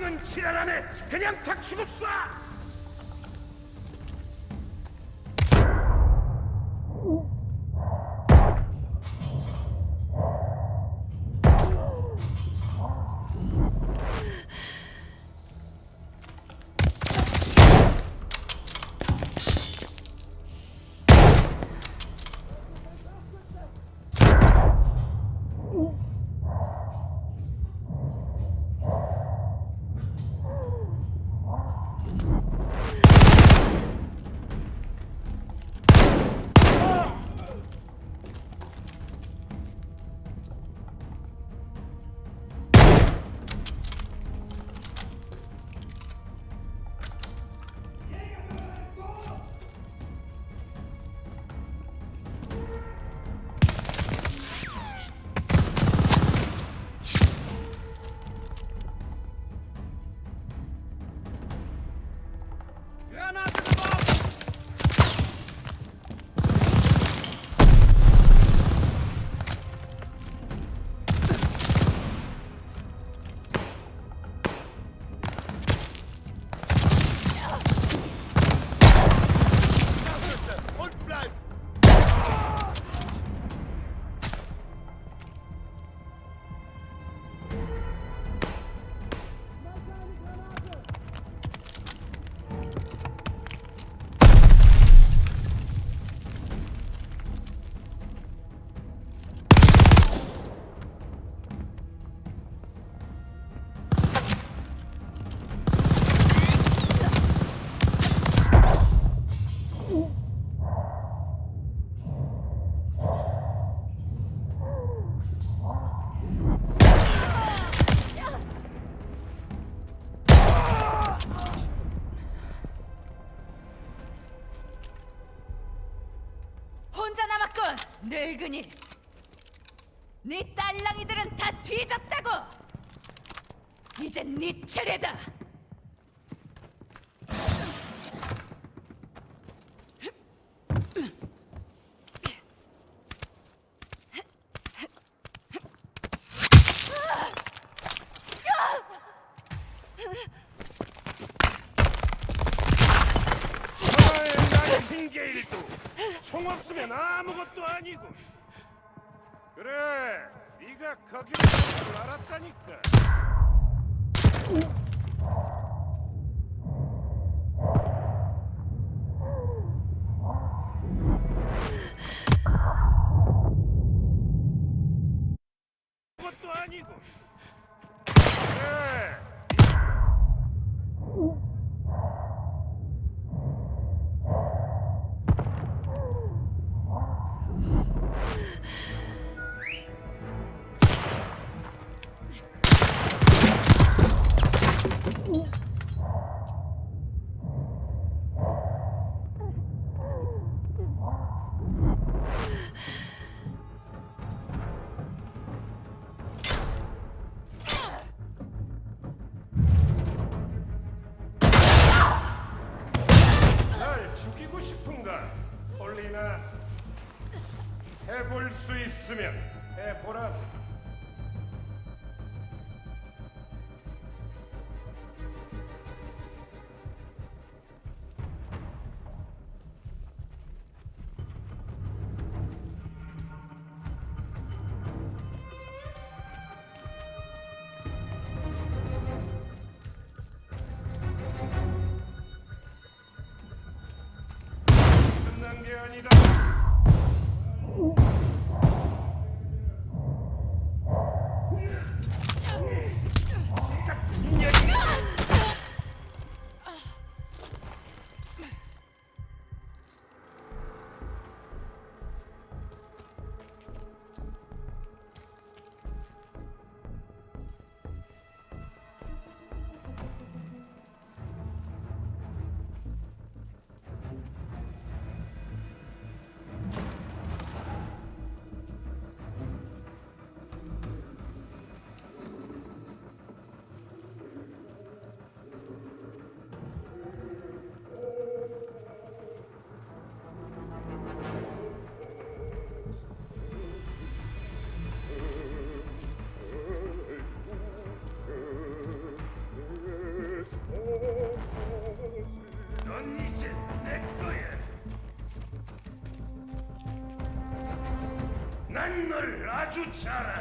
멍은 지랄 안해 그냥 닥치고 쏴 늙은이 네 딸랑이들은 다 뒤졌다고! 이젠 네 차례다! 핑계일도 총 없으면 아무것도 아니고. 그래 네가 거기 있을 줄 알았다니까 폴리나 해볼 수 있으면 해보라 고 끝난 게 아니다 난 널 아주 잘 알아.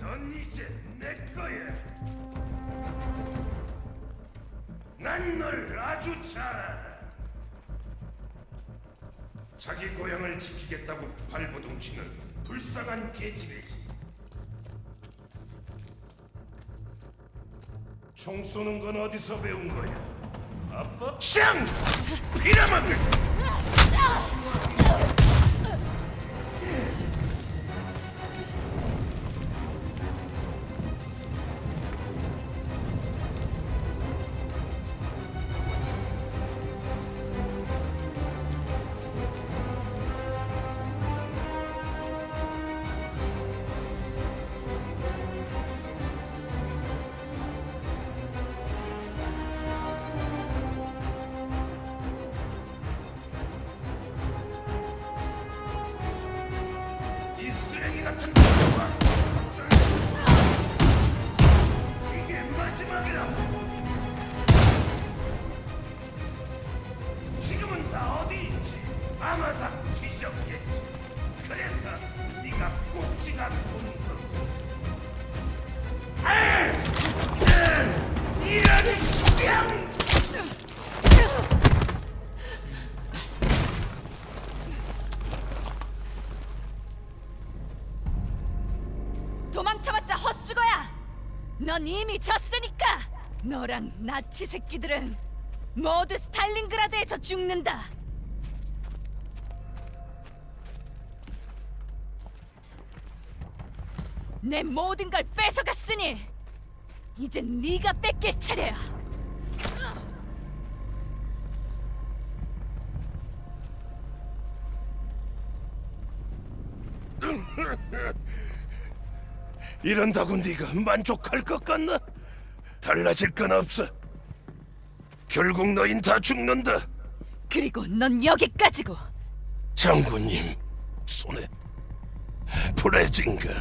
넌 이제 내 거야. 난 널 아주 잘 알아. 자기 고향을 지키겠다고 발버둥치는 불쌍한 계집애지. 총 쏘는 건 어디서 배운 거야? 아빠? 샹! 피라마들! 쓰 너랑 나치 새끼들은 모두 스탈린그라드에서 죽는다. 내 모든 걸 뺏어갔으니 이제 네가 뺏길 차례야. 이런다고 네가 만족할 것 같나? 달라질 건 없어. 결국 너흰 다 죽는다. 그리고 넌 여기까지고. 장군님 손에 브레진가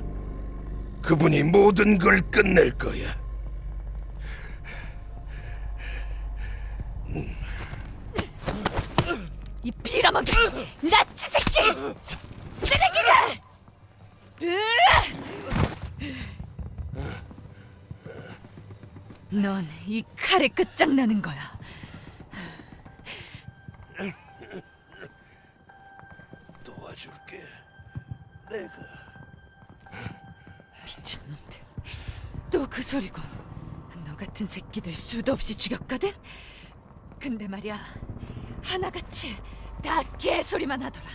그분이 모든 걸 끝낼 거야. 이 빌어먹이 나치 새끼 쓰레기가! 넌 이 칼에 끝장나는 거야. 도와줄게. 내가 미친놈들. 또 그 소리군. 너 같은 새끼들 수도 없이 죽였거든? 근데 말이야, 하나같이 다 개소리만 하더라.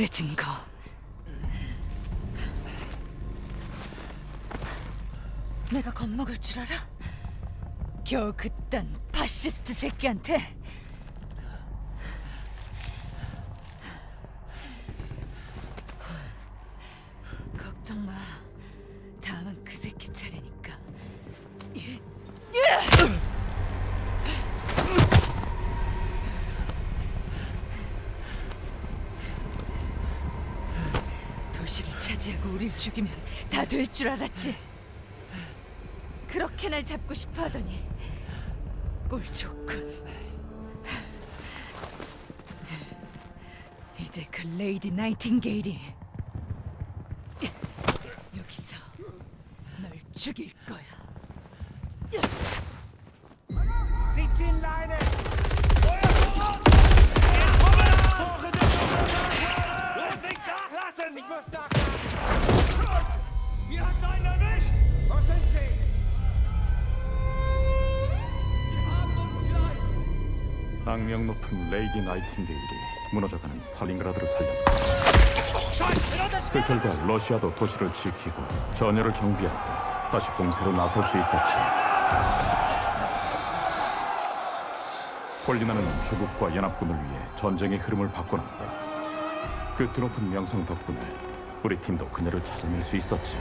브레진거. 내가 겁먹을 줄 알아? 겨우 그딴 파시스트 새끼한테 차지하고 우릴 죽이면 다 될 줄 알았지. 그렇게 날 잡고 싶어 하더니 꼴 좋군. 이제 그 레이디 나이팅게일이 여기서 널 죽일 거야. Nachlassen! Ich muss nachladen! 악명 높은 레이디 나이팅게일이 무너져가는 스탈린그라드를 살렸다. 그 결과 러시아도 도시를 지키고 전열을 정비하고 다시 공세로 나설 수 있었지. 폴리나는 조국과 연합군을 위해 전쟁의 흐름을 바꿔놨다. 그 드높은 명성 덕분에 우리 팀도 그녀를 찾아낼 수 있었지.